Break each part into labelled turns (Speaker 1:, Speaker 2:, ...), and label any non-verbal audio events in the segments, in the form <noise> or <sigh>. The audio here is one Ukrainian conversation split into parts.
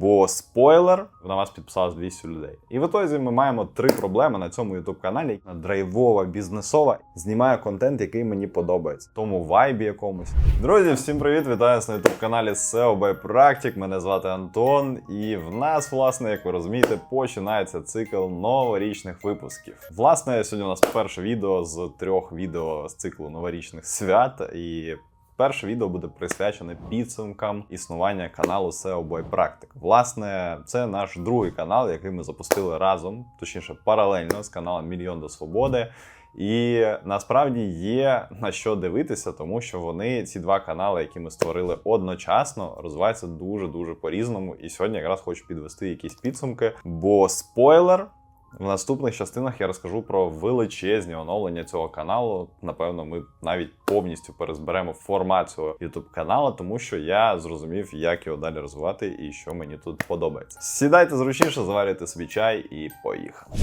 Speaker 1: Бо спойлер, на вас підписалось 200 людей. І в ітозі ми маємо три проблеми на цьому youtube каналі. Драйвова, бізнесова, знімаю контент, який мені подобається. Тому вайбі якомусь. Друзі, всім привіт! Вітаю на youtube каналі SEO by Practic. Мене звати Антон, і в нас, власне, як ви розумієте, починається цикл новорічних випусків. Власне, сьогодні у нас перше відео з трьох відео з циклу новорічних свят. І Перше відео буде присвячене підсумкам існування каналу SEO Boy Practic. Власне, це наш другий канал, який ми запустили разом, точніше, паралельно з каналом Мільйон до Свободи. І насправді є на що дивитися, тому що вони ці два канали, які ми створили одночасно, розвиваються дуже дуже по-різному. І сьогодні якраз хочу підвести якісь підсумки. Бо спойлер. В наступних частинах я розкажу про величезні оновлення цього каналу. Напевно, ми навіть повністю перезберемо формат цього youtube каналу, тому що я зрозумів, як його далі розвивати і що мені тут подобається. Сідайте зручніше, заварюйте собі чай і поїхали.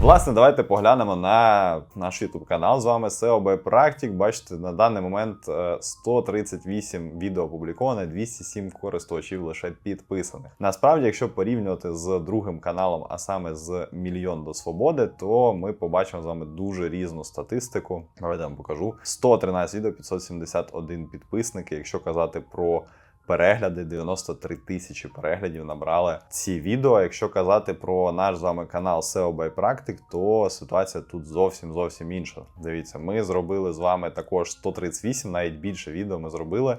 Speaker 1: Власне, давайте поглянемо на наш YouTube канал з вами SEO by Practic. Бачите, на даний момент е, 138 відео опубліковане, 207 користувачів лише підписаних. Насправді, якщо порівнювати з другим каналом, а саме з Мільйон до Свободи, то ми побачимо з вами дуже різну статистику. Давайте я вам покажу 113 відео, 571 підписники. Якщо казати про перегляди, 93 тисячі переглядів набрали ці відео. Якщо казати про наш з вами канал SEO by Practic, то ситуація тут зовсім зовсім інша. Дивіться, ми зробили з вами також 138, навіть більше відео ми зробили.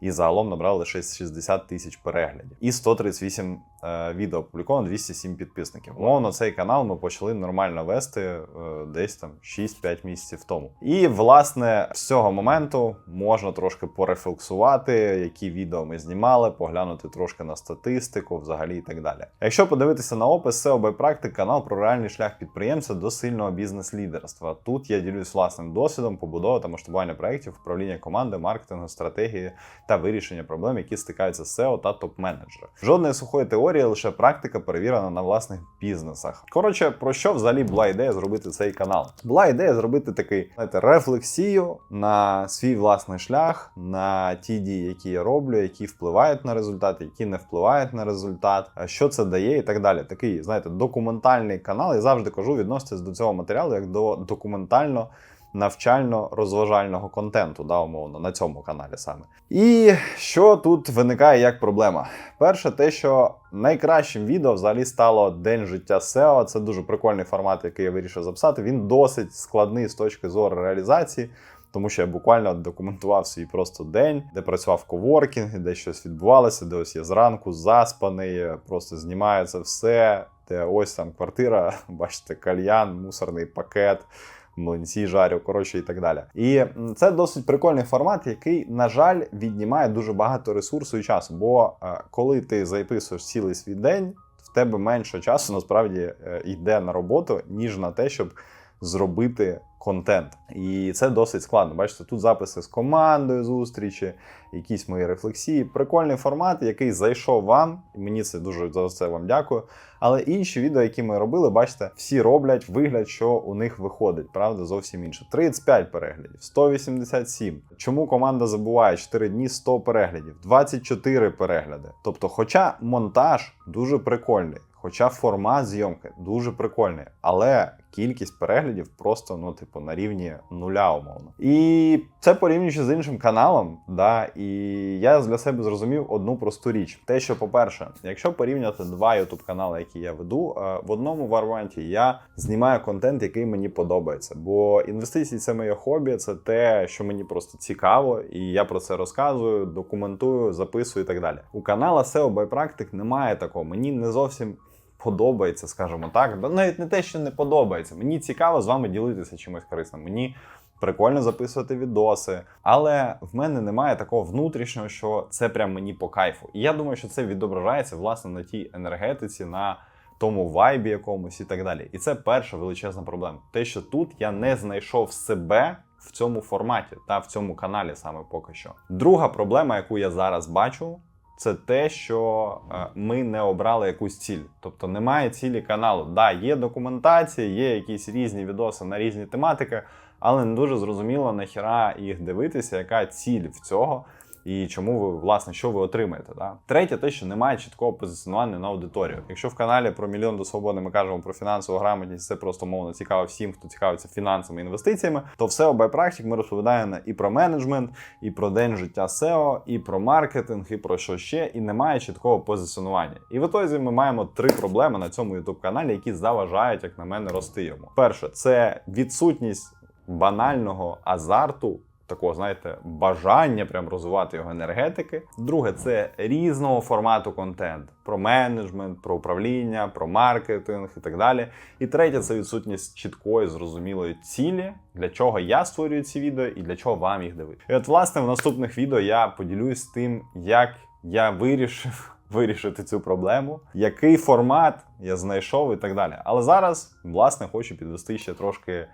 Speaker 1: І загалом набрали лише 60 тисяч переглядів. І 138 е, відео опубліковано, 207 підписників. Мовно, цей канал ми почали нормально вести е, десь там 6-5 місяців тому. І власне з цього моменту можна трошки порефлексувати, які відео ми знімали, поглянути трошки на статистику, взагалі і так далі. Якщо подивитися на опис SEO by Practic, канал про реальний шлях підприємця до сильного бізнес-лідерства. Тут я ділюсь власним досвідом побудови та масштабування проєктів, управління команди, маркетингу, стратегії та вирішення проблем, які стикаються з SEO та топ-менеджери. Жодної сухої теорії, лише практика перевірена на власних бізнесах. Коротше, про що взагалі була ідея зробити цей канал? Була ідея зробити такий знаєте, рефлексію на свій власний шлях, на ті дії, які я роблю, які впливають на результат, які не впливають на результат, що це дає, і так далі. Такий, знаєте, документальний канал. Я завжди кажу, відноситись до цього матеріалу як до документально навчально-розважального контенту, да, умовно, на цьому каналі саме. І що тут виникає як проблема? Перше, те, що найкращим відео взагалі стало День життя SEO. Це дуже прикольний формат, який я вирішив записати. Він досить складний з точки зору реалізації. Тому що я буквально документував свій просто день, де працював коворкінг, де щось відбувалося, де ось я зранку заспаний, просто знімаю це все. Де ось там квартира, <laughs> бачите, кальян, мусорний пакет млинці жарю, коротше, і так далі. І це досить прикольний формат, який, на жаль, віднімає дуже багато ресурсу і часу. Бо е, коли ти записуєш цілий свій день, в тебе менше часу насправді е, йде на роботу, ніж на те, щоб зробити контент. І це досить складно. Бачите, тут записи з командою зустрічі, якісь мої рефлексії. Прикольний формат, який зайшов вам, мені це дуже за це вам дякую. Але інші відео, які ми робили, бачите, всі роблять вигляд, що у них виходить. Правда, зовсім інше. 35 переглядів, 187. Чому команда забуває 4 дні 100 переглядів, 24 перегляди. Тобто, хоча монтаж дуже прикольний. Хоча формат зйомки дуже прикольний, але кількість переглядів просто ну, типу, на рівні нуля, умовно. І це порівнюючи з іншим каналом, да, і я для себе зрозумів одну просту річ: те, що, по-перше, якщо порівняти два youtube канали, які я веду, е, в одному варіанті я знімаю контент, який мені подобається. Бо інвестиції це моє хобі, це те, що мені просто цікаво, і я про це розказую, документую, записую і так далі. У канала SEO by Practic немає такого. Мені не зовсім подобається, скажімо так. Навіть не те, що не подобається. Мені цікаво з вами ділитися чимось корисним. Мені прикольно записувати відоси, але в мене немає такого внутрішнього, що це прям мені по кайфу. І я думаю, що це відображається власне на тій енергетиці, на тому вайбі якомусь і так далі. І це перша величезна проблема. Те, що тут я не знайшов себе. В цьому форматі та в цьому каналі саме поки що. Друга проблема, яку я зараз бачу, це те, що е, ми не обрали якусь ціль. Тобто немає цілі каналу. Да, є документація, є якісь різні відоси на різні тематики, але не дуже зрозуміло нахіра їх дивитися, яка ціль в цього. І чому ви власне що ви отримаєте? Да? Третє, те, що немає чіткого позиціонування на аудиторію. Якщо в каналі про мільйон до свободи ми кажемо про фінансову грамотність, це просто мовно цікаво всім, хто цікавиться фінансами і інвестиціями, то в SEO by Practic ми розповідаємо і про менеджмент, і про день життя SEO, і про маркетинг, і про що ще, і немає чіткого позиціонування. І в ітозі ми маємо три проблеми на цьому youtube каналі, які заважають, як на мене, рости йому. Перше, це відсутність банального азарту такого, знаєте, бажання прям розвивати його енергетики. Друге, це різного формату контент про менеджмент, про управління, про маркетинг і так далі. І третє це відсутність чіткої, зрозумілої цілі, для чого я створюю ці відео і для чого вам їх дивити. І от, власне, в наступних відео я поділюсь тим, як я вирішив. <laughs> Вирішити цю проблему, який формат я знайшов і так далі. Але зараз, власне, хочу підвести ще трошки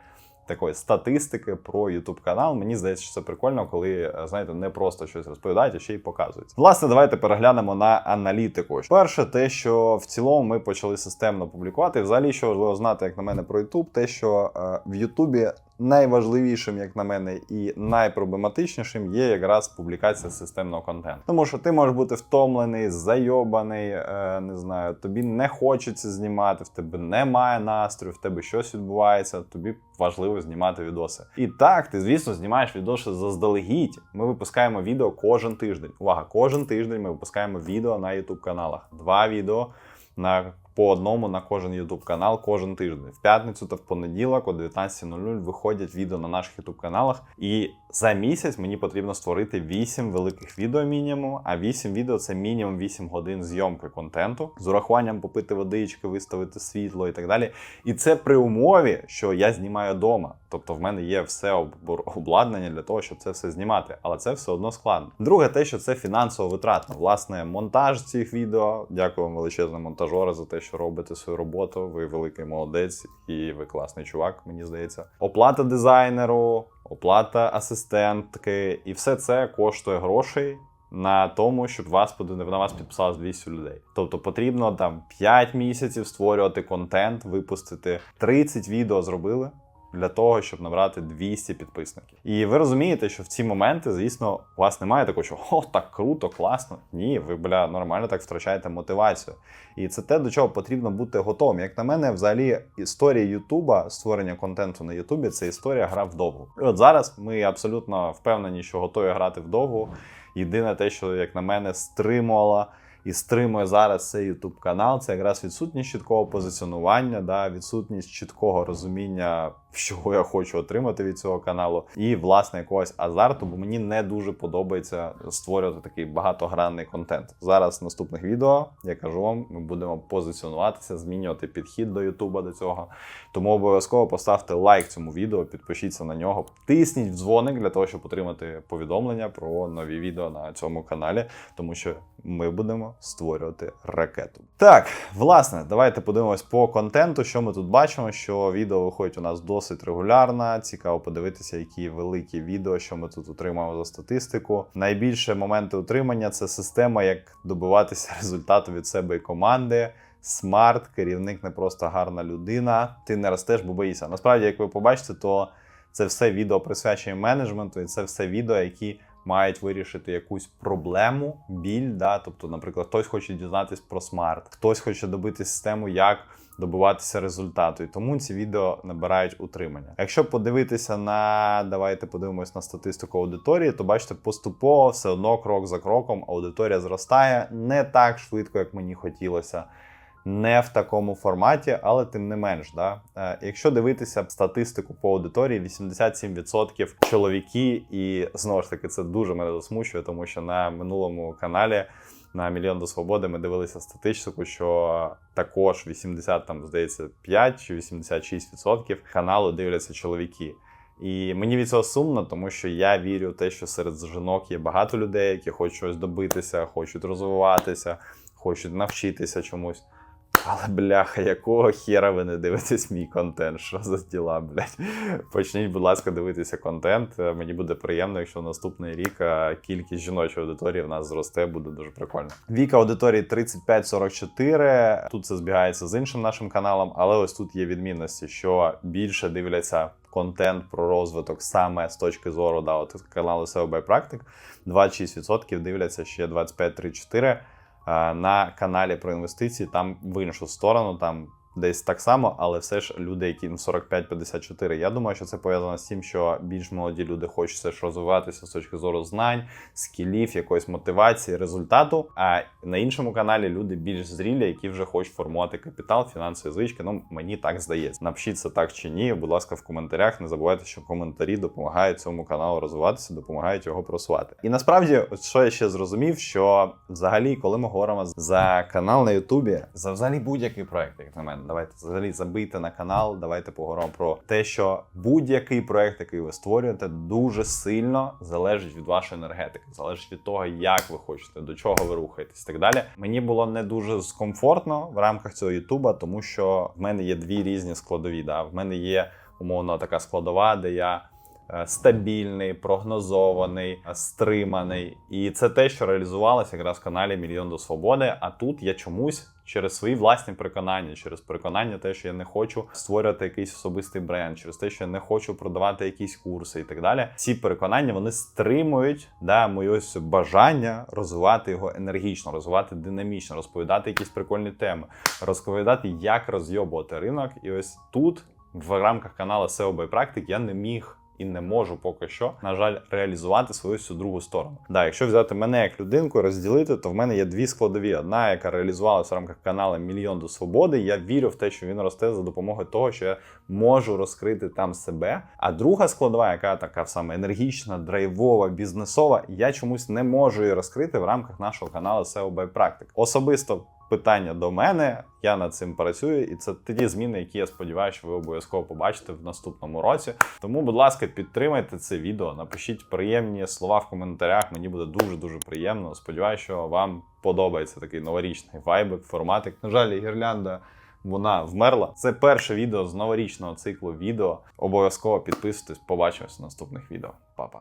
Speaker 1: такої статистики про YouTube канал. Мені здається, що це прикольно, коли е, знаєте, не просто щось розповідають, а ще й показують. Власне, давайте переглянемо на аналітику. Перше, те, що в цілому ми почали системно публікувати. Взагалі, що важливо знати, як на мене, про YouTube, те, що е, в Ютубі. Найважливішим, як на мене, і найпроблематичнішим є якраз публікація системного контенту. Тому що ти можеш бути втомлений, зайобаний, е, не знаю, тобі не хочеться знімати, в тебе немає настрою, в тебе щось відбувається. Тобі важливо знімати відоси. І так, ти, звісно, знімаєш відоси заздалегідь. Ми випускаємо відео кожен тиждень. Увага, кожен тиждень ми випускаємо відео на YouTube каналах. Два відео на по одному на кожен YouTube канал кожен тиждень. В п'ятницю та в понеділок о 19.00 виходять відео на наших YouTube каналах. І за місяць мені потрібно створити 8 великих відео мінімум. А 8 відео це мінімум 8 годин зйомки контенту з урахуванням попити водички, виставити світло і так далі. І це при умові, що я знімаю вдома. Тобто в мене є все обладнання для того, щоб це все знімати, але це все одно складно. Друге, те, що це фінансово витратно. Власне, монтаж цих відео. Дякую вам величезне монтажори за те, що робите свою роботу. Ви великий молодець і ви класний чувак, мені здається. Оплата дизайнеру, оплата асистентки, і все це коштує грошей. На тому, щоб вас на вас підписалось 200 людей. Тобто потрібно там 5 місяців створювати контент, випустити 30 відео зробили для того, щоб набрати 200 підписників. І ви розумієте, що в ці моменти, звісно, у вас немає такого, що о, так круто, класно. Ні, ви бля нормально так втрачаєте мотивацію. І це те, до чого потрібно бути готовим. Як на мене, взагалі, історія Ютуба, створення контенту на Ютубі це історія гра вдовгу. І от зараз ми абсолютно впевнені, що готові грати вдовгу. Єдине те, що як на мене, стримувала і стримує зараз цей YouTube канал, це якраз відсутність чіткого позиціонування, да, відсутність чіткого розуміння, що я хочу отримати від цього каналу, і власне якогось азарту, бо мені не дуже подобається створювати такий багатогранний контент. Зараз в наступних відео я кажу вам, ми будемо позиціонуватися, змінювати підхід до Ютуба до цього. Тому обов'язково поставте лайк цьому відео, підпишіться на нього, тисніть в дзвоник для того, щоб отримати повідомлення про нові відео на цьому каналі, тому що ми будемо створювати ракету. Так, власне, давайте подивимось по контенту, що ми тут бачимо. Що відео виходить у нас досить регулярно. Цікаво подивитися, які великі відео, що ми тут отримаємо за статистику. Найбільше моменти утримання це система, як добиватися <laughs> результату від себе і команди. Смарт, керівник не просто гарна людина. Ти не ростеш, бо боїшся. Насправді, як ви побачите, то це все відео присвячує менеджменту, і це все відео, які мають вирішити якусь проблему, біль. Да? Тобто, наприклад, хтось хоче дізнатись про смарт, хтось хоче добити систему, як добиватися результату. І тому ці відео набирають утримання. Якщо подивитися на давайте подивимось на статистику аудиторії, то бачите, поступово все одно крок за кроком аудиторія зростає не так швидко, як мені хотілося не в такому форматі, але тим не менш, да. Е, якщо дивитися статистику по аудиторії, 87% чоловіки, і знову ж таки це дуже мене засмучує, тому що на минулому каналі. На мільйон до свободи ми дивилися статистику, що також 80, там здається, 5 чи 86% каналу дивляться чоловіки. І мені від цього сумно, тому що я вірю в те, що серед жінок є багато людей, які хочуть щось добитися, хочуть розвиватися, хочуть навчитися чомусь але бляха, якого хера ви не дивитесь мій контент? Що за діла, блядь? Почніть, будь ласка, дивитися контент. Е, мені буде приємно, якщо наступний рік е, кількість жіночої аудиторії в нас зросте, буде дуже прикольно. Віка аудиторії 35-44. Тут це збігається з іншим нашим каналом, але ось тут є відмінності, що більше дивляться. Контент про розвиток саме з точки зору да, от каналу SEO by Practic, 26% дивляться ще 25-34%. Е, на каналі про інвестиції, там в іншу сторону, там десь так само, але все ж люди, яким ну, 45-54. Я думаю, що це пов'язано з тим, що більш молоді люди хочуть все ж розвиватися з точки зору знань, скілів, якоїсь мотивації, результату. А на іншому каналі люди більш зрілі, які вже хочуть формувати капітал, фінансові звички. Ну мені так здається. Напишіть це так чи ні. Будь ласка, в коментарях. Не забувайте, що коментарі допомагають цьому каналу розвиватися, допомагають його просувати. І насправді, що я ще зрозумів, що взагалі, коли ми говоримо за канал на Ютубі, за взагалі будь-який проект, як на мене. Давайте взагалі забийте на канал. Давайте поговоримо про те, що будь-який проект, який ви створюєте, дуже сильно залежить від вашої енергетики, залежить від того, як ви хочете, до чого ви рухаєтесь. і Так далі мені було не дуже комфортно в рамках цього Ютуба, тому що в мене є дві різні складові. Да? В мене є умовно така складова, де я. Е, стабільний, прогнозований, е, стриманий. І це те, що реалізувалося якраз в каналі Мільйон до Свободи. А тут я чомусь через свої власні переконання, через переконання, те, що я не хочу створювати якийсь особистий бренд, через те, що я не хочу продавати якісь курси і так далі. Ці переконання вони стримують да, моє ось бажання розвивати його енергічно, розвивати динамічно, розповідати якісь прикольні теми, розповідати, як розйобувати ринок. І ось тут. В рамках каналу SEO by Practic я не міг і не можу поки що, на жаль, реалізувати свою цю другу сторону. Да, якщо взяти мене як людинку, розділити, то в мене є дві складові: одна, яка реалізувалася в рамках каналу Мільйон до свободи. Я вірю в те, що він росте за допомогою того, що я можу розкрити там себе. А друга складова, яка така саме енергічна, драйвова, бізнесова, я чомусь не можу її розкрити в рамках нашого каналу SEO by Practice. Особисто питання до мене. Я над цим працюю, і це ті зміни, які я сподіваюся, що ви обов'язково побачите в наступному році. Тому, будь ласка, підтримайте це відео, напишіть приємні слова в коментарях. Мені буде дуже дуже приємно. Сподіваюся, що вам подобається такий новорічний вайбик, форматик. На жаль, гірлянда. Вона вмерла. Це перше відео з новорічного циклу відео. Обов'язково підписуйтесь, побачимось в наступних відео. Па-па.